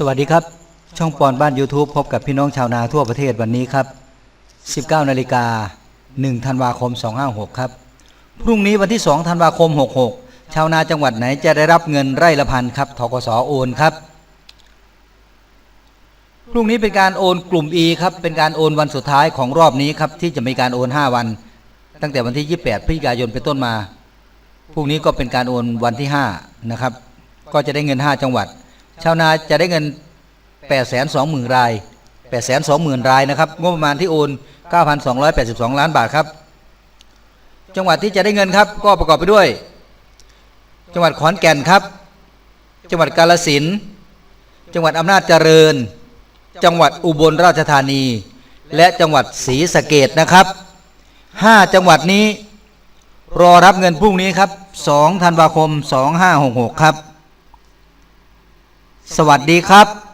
สวัสดีครับ ช่องปอนบ้าน YouTube พบกับพี่น้องชาวนาทั่วประเทศวันนี้ครับ 19 นาฬิกา 1 ธันวาคม 256 ครับ พรุ่งนี้วันที่ 2 ธันวาคม 66 ชาวนาจังหวัดไหนจะได้รับเงินไร่ละพันครับทกสโอนครับ พรุ่งนี้เป็นการโอนกลุ่ม E ครับ เป็นการโอนวันสุดท้ายของรอบนี้ครับที่จะมีการโอน 5 วัน ตั้งแต่วันที่ 28 พฤศจิกายนเป็นต้นมา พรุ่งนี้ก็เป็นการโอนวันที่ 5 นะครับ ก็จะได้เงิน 5 จังหวัด ชาวนาจะได้เงิน820,000ราย820,000รายนะครับงบประมาณที่โอน 9,282 ล้านบาทครับ จังหวัดที่จะได้เงินครับก็ประกอบไปด้วย จังหวัดขอนแก่นครับ จังหวัดกาฬสินจังหวัดอำนาจเจริญ จังหวัดอุบลราชธานี และจังหวัดศรีสะเกดนะครับ5จังหวัดนี้รอรับเงินพรุ่งนี้ครับ 2 ธันวาคม 2566 ครับ สวัสดีครับ